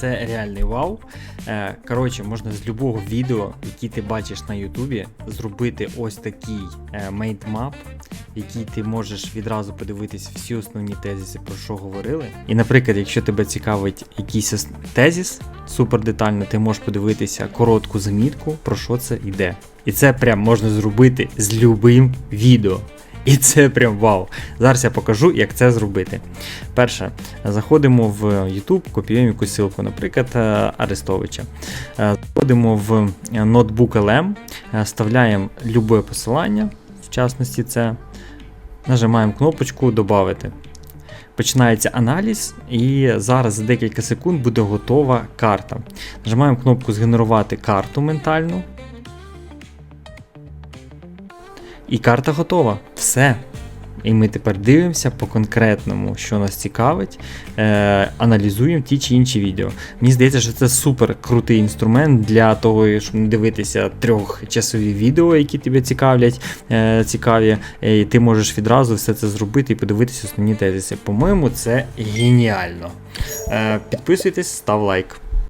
це реальний вау. Е, Коротше, можна з любого відео, яке ти бачиш на Ютубі, зробити ось такий мейнтмап, який ти можеш відразу подивитись всі основні тезиси, про що говорили. І, наприклад, якщо тебе цікавить якийсь тезіс супер детально, ти можеш подивитися коротку замітку, про що це йде. І це прям можна зробити з любим відео. І це прям вау. Зараз я покажу, як це зробити. Перше, заходимо в YouTube, копіюємо якусь ссылку, наприклад, е, Арестовича. Е, Заходимо в Notebook LM, е, вставляємо любе посилання, в частності це. Нажимаємо кнопочку Добавити. Починається аналіз, і зараз за декілька секунд буде готова карта. Нажимаємо кнопку Згенерувати карту ментальну. І карта готова. Все. І ми тепер дивимося по конкретному, що нас цікавить, е, аналізуємо ті чи інші відео. Мені здається, що це супер крутий інструмент для того, щоб не дивитися трьохчасові відео, які тебе цікавлять, е, цікаві. І ти можеш відразу все це зробити і подивитися основні тезиси. По-моєму, це геніально. Е, підписуйтесь, став лайк.